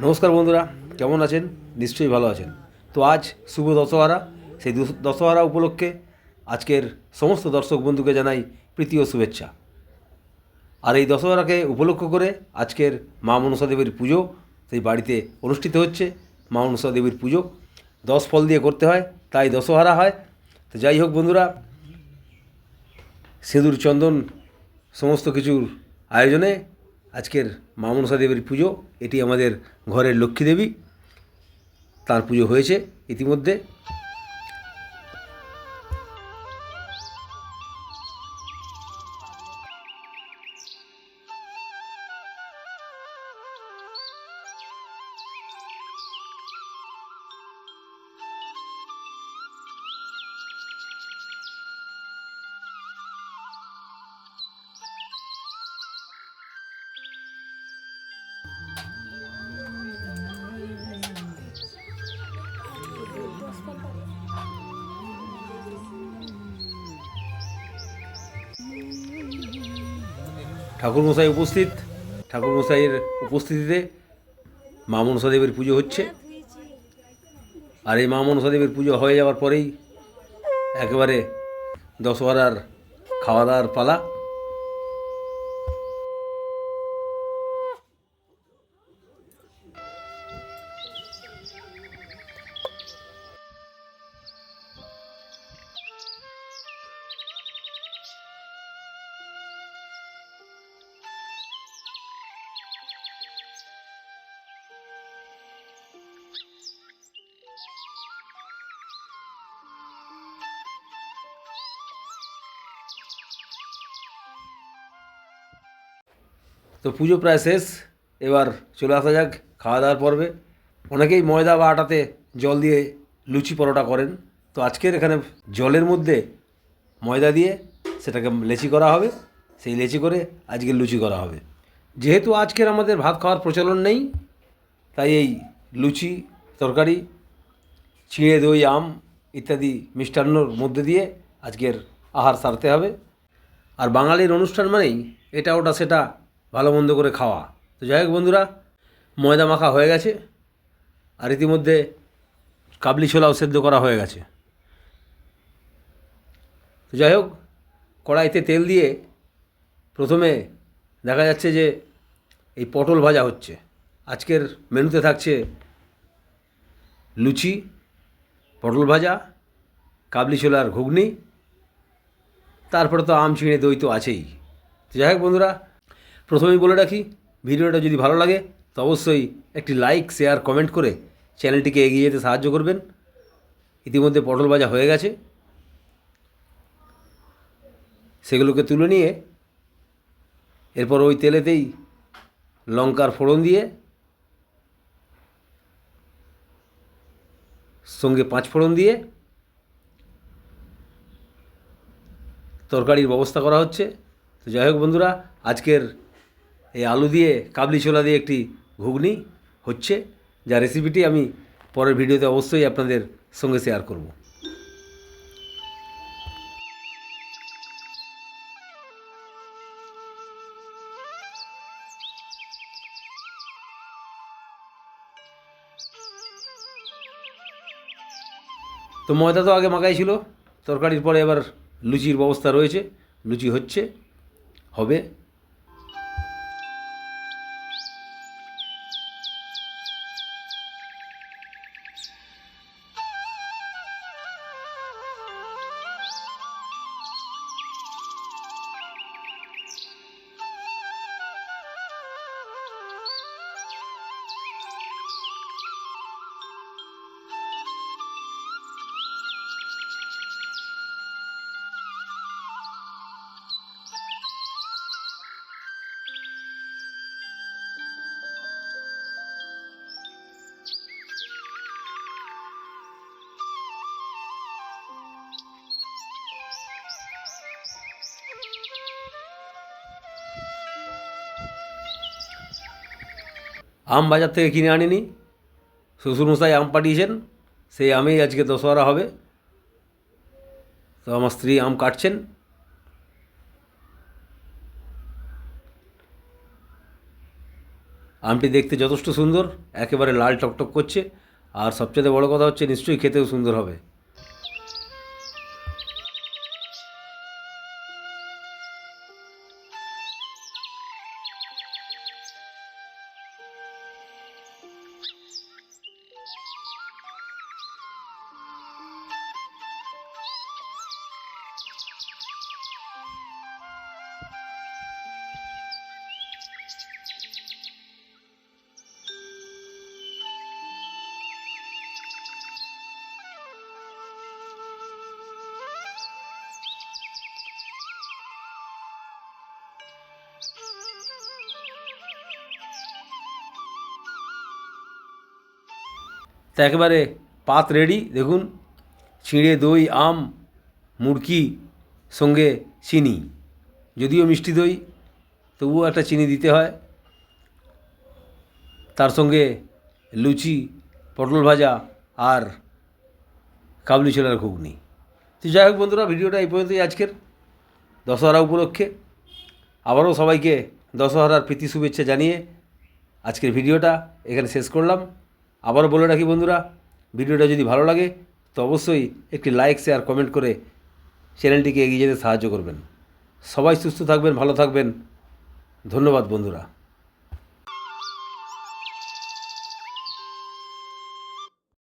নমস্কার বন্ধুরা, কেমন আছেন? নিশ্চয়ই ভালো আছেন। তো আজ শুভ দশহরা, সেই দশ- দশহরা উপলক্ষে আজকের সমস্ত দর্শক বন্ধুকে জানাই প্রীতি ও শুভেচ্ছা। আর এই দশহরাকে উপলক্ষ করে আজকের মা মনসা দেবীর পুজো সেই বাড়িতে অনুষ্ঠিত হচ্ছে, মা মনসা দেবীর পুজো। দশ ফল দিয়ে করতে হয়, তাই দশহরা হয়। তো যাই হোক বন্ধুরা, সিঁদুর চন্দন সমস্ত কিছুর আয়োজনে আজকের মা মনসা দেবীর পুজো এটি আমাদের ঘরের লক্ষ্মী দেবী। তার পুজো হয়েছে ইতিমধ্যে। ঠাকুরমশাই উপস্থিত। ঠাকুরমশাইয়ের উপস্থিতিতে মা মনসা দেবের পুজো হচ্ছে। আর এই মা মনসা দেবের পুজো হয়ে যাওয়ার পরেই একেবারে দশহরার খাওয়া দাওয়ার পালা। তো পুজো প্রায় শেষ। এবার চলে আসা যাক খাওয়া দাওয়ার পর্বে। অনেকেই ময়দা বা আটাতে জল দিয়ে লুচি পরোটা করেন। তো আজকের এখানে জলের মধ্যে ময়দা দিয়ে সেটাকে লেচি করা হবে। সেই লেচি করে আজকে লুচি করা হবে। যেহেতু আজকের আমাদের ভাত খাওয়ার প্রচলন নেই, তাই এই লুচি, তরকারি, চিঁড়ে, দই, আম ইত্যাদি মিষ্টান্নর মধ্যে দিয়ে আজকের আহার সারতে হবে। আর বাঙালির অনুষ্ঠান মানেই এটা, ওটা, সেটা ভালো মন্দ করে খাওয়া। তো যাই হোক বন্ধুরা, ময়দা মাখা হয়ে গেছে, আর ইতিমধ্যে কাবলি ছোলাও সেদ্ধ করা হয়ে গেছে। তো যাই হোক, কড়াইতে তেল দিয়ে প্রথমে দেখা যাচ্ছে যে এই পটল ভাজা হচ্ছে। আজকের মেনুতে থাকছে লুচি, পটল ভাজা, কাবলি ছোলার ঘুগনি, তারপরে তো আম, চিঁড়ে, দই তো আছেই। যাই হোক বন্ধুরা প্রথমেই বলে রাখি, ভিডিওটা যদি ভালো লাগে, তো অবশ্যই একটি লাইক, শেয়ার, কমেন্ট করে চ্যানেলটিকে এগিয়ে যেতে সাহায্য করবেন। ইতিমধ্যে পটল ভাজা হয়ে গেছে। সেগুলোকে তুলে নিয়ে এরপর ওই তেলেতেই লঙ্কার ফোড়ন দিয়ে সঙ্গে পাঁচ ফোড়ন দিয়ে তরকারির ব্যবস্থা করা হচ্ছে। তো যাই হোক বন্ধুরা, আজকের এই আলু দিয়ে, কাবলি ছোলা দিয়ে একটি ঘুগনি হচ্ছে, যা রেসিপিটি আমি পরের ভিডিওতে অবশ্যই আপনাদের সঙ্গে শেয়ার করব। তো ময়দা তো আগে মাখাই ছিল, তরকারির পরে এবার লুচির ব্যবস্থা রয়েছে, লুচি হচ্ছে, হবে। আম বাজার থেকে কিনে আনিনি। শ্বশুরমশাই আম পাঠিয়েছেন, সেই আমেই আজকে দশহরা হবে। তো আমার স্ত্রী আম কাটছেন। আমটি দেখতে যথেষ্ট সুন্দর, একেবারে লাল টকটক করছে। আর সবচেয়ে বড় কথা হচ্ছে, নিশ্চয়ই খেতেও সুন্দর হবে। তা একেবারে পাত রেডি দেখুন চিঁড়ে দই, আম মুড়কি সঙ্গে চিনি, যদিও মিষ্টি দই, তবুও একটা চিনি দিতে হয়। তার সঙ্গে লুচি, পটল ভাজা আর কাবলি ছোলার ঘুগনি। তো যাই হোক বন্ধুরা, ভিডিওটা এই পর্যন্তই আজকের। দশহরা উপলক্ষে। আবারও সবাইকে দশহরার প্রীতি শুভেচ্ছা জানিয়ে আজকের ভিডিওটা এখানে শেষ করলাম। আবারও বলে রাখি বন্ধুরা, ভিডিওটা যদি ভালো লাগে, তো অবশ্যই একটি লাইক শেয়ার কমেন্ট করে চ্যানেলটিকে এগিয়ে যেতে সাহায্য করবেন। সবাই সুস্থ থাকবেন, ভালো থাকবেন। ধন্যবাদ বন্ধুরা।